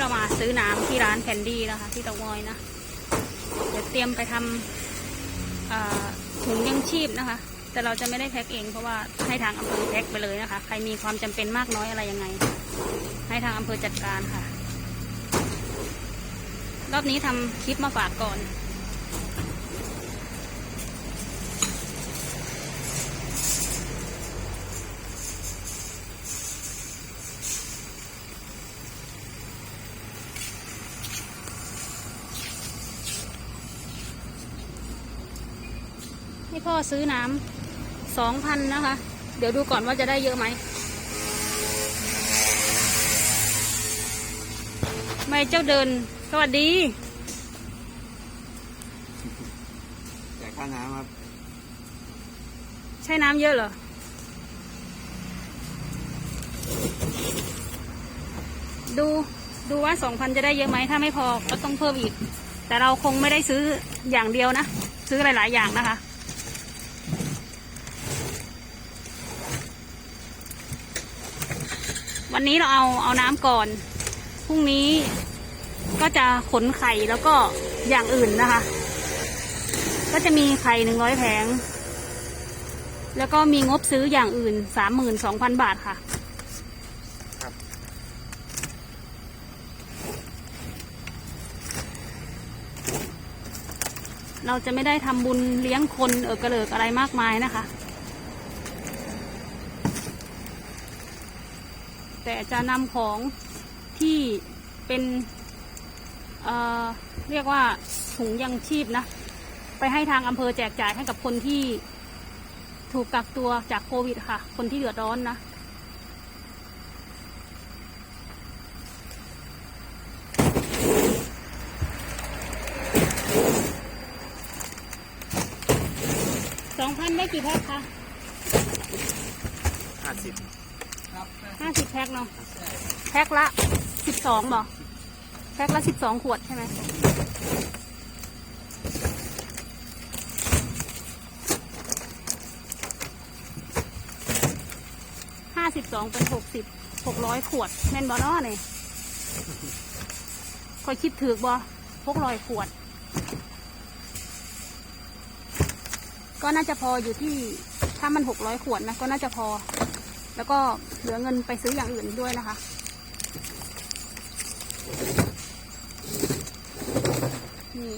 เรามาซื้อน้ำที่ร้านแคนดี้นะคะ ที่ตะวอยนะ เดี๋ยวเตรียมไปทำถุงยังชีพนะคะ แต่เราจะไม่ได้แพ็คเองเพราะว่าให้ทางอำเภอแพ็คไปเลยนะคะ ใครมีความจำเป็นมากน้อยอะไรยังไง ให้ทางอำเภอจัดการค่ะ รอบนี้ทำคลิปมาฝากก่อน ให้พ่อซื้อน้ำสองพันนะคะ เดี๋ยวดูก่อนว่าจะได้เยอะไหม ไม่เจ้าเดิน สวัสดีจ่ายค่าน้ำครับ ใช้น้ำเยอะเหรอดูดูว่าสองพันจะได้เยอะไหมถ้าไม่พอก็ต้องเพิ่มอีก แต่เราคงไม่ได้ซื้ออย่างเดียวนะ ซื้อหลาย ๆ อย่างนะคะ วันนี้เราเอาเอาน้ำก่อน พรุ่งนี้ก็จะขนไข่แล้วก็อย่างอื่นนะคะ ก็จะมีไข่หนึ่งร้อยแผง แล้วก็มีงบซื้ออย่างอื่นสามหมื่นสองพันบาทค่ะครับเราจะไม่ได้ทำบุญเลี้ยงคนเออกระเลิกอะไรมากมายนะคะ แต่จะนำของที่เป็นเเรียกว่าถุงยังชีพนะ ไปให้ทางอำเภอแจกจ่ายให้กับคนที่ถูกกักตัวจากโควิดค่ะ คนที่เดือดร้อนนะสองพันได้กี่แพ็คคะห้าสิบ ห้าสิบแพ็คเนาะแพ็คละสิบสองบอกแพ็คละสิบสองขวดใช่ไหมห้าสิบสองเป็นหกสิบหกร้อยขวดแม่นบอนาะเนี่ยคอยคิดถือบอหกร้อยขวด ก็น่าจะพออยู่ที่ถ้ามันหกร้อยขวดนะก็น่าจะพอ แล้วก็เหลือเงินไปซื้ออย่างอื่นด้วยนะคะ นี่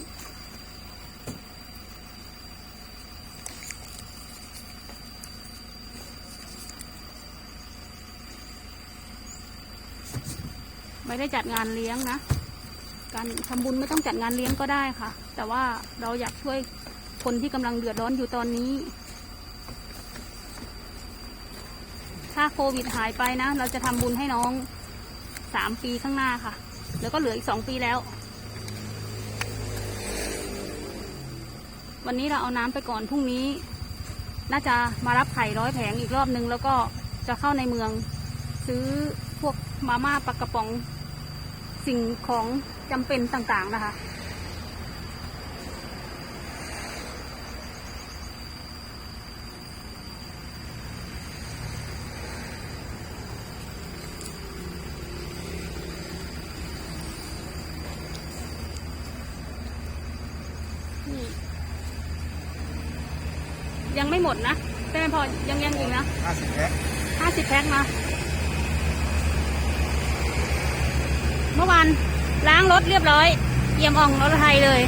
ไม่ได้จัดงานเลี้ยงนะ การทำบุญไม่ต้องจัดงานเลี้ยงก็ได้ค่ะ แต่ว่าเราอยากช่วยคนที่กำลังเดือดร้อนอยู่ตอนนี้ ถ้าโควิดหายไปนะ เราจะทำบุญให้น้องสามปีข้างหน้าค่ะ แล้วก็เหลืออีกสองปีแล้ว วันนี้เราเอาน้ำไปก่อนพรุ่งนี้ น่าจะมารับไข่ร้อยแผงอีกรอบนึง แล้วก็จะเข้าในเมือง ซื้อพวกมาม่าปลากระป๋องสิ่งของจำเป็นต่างๆนะคะ นี่ ยังไม่หมดนะใช่ไหมพอยังยังอีกนะห้าสิบแพ็คห้าสิบแพ็คนะเมื่อวานล้างรถเรียบร้อยเยี่ยมอ่องรถไทยเลย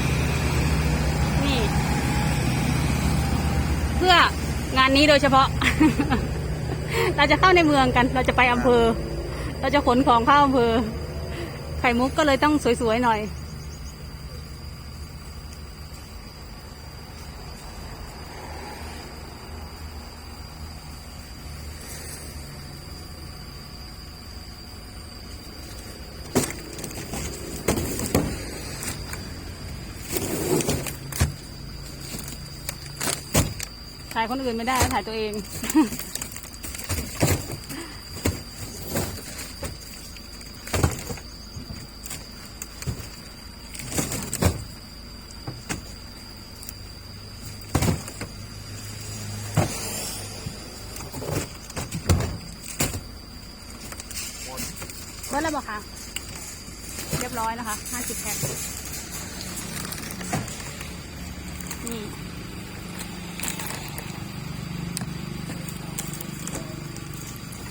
นี่ เพื่องานนี้โดยเฉพาะ เราจะเข้าในเมืองกัน เราจะไปอำเภอ เราจะขนของเข้าอำเภอ ไข่มุกก็เลยต้องสวยๆหน่อย ถ่ายคนอื่นไม่ได้ถ่ายตัวเองเบิร์ดแล้วบอกค่ะ เร้อยนะคะห้าสิบแพ็คนี่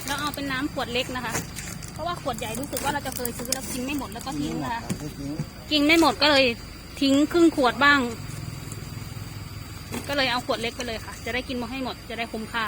แล้ว เอาเป็นน้ำขวดเล็กนะคะ เพราะว่าขวดใหญ่รู้สึกว่าเราจะเคยซื้อแล้วกินไม่หมดแล้วก็ทิ้งนะคะกินไม่หมดก็เลยทิ้งครึ่งขวดบ้าง ก็เลยเอาขวดเล็กไปเลยค่ะ จะได้กินมาให้หมด จะได้คุ้มค่า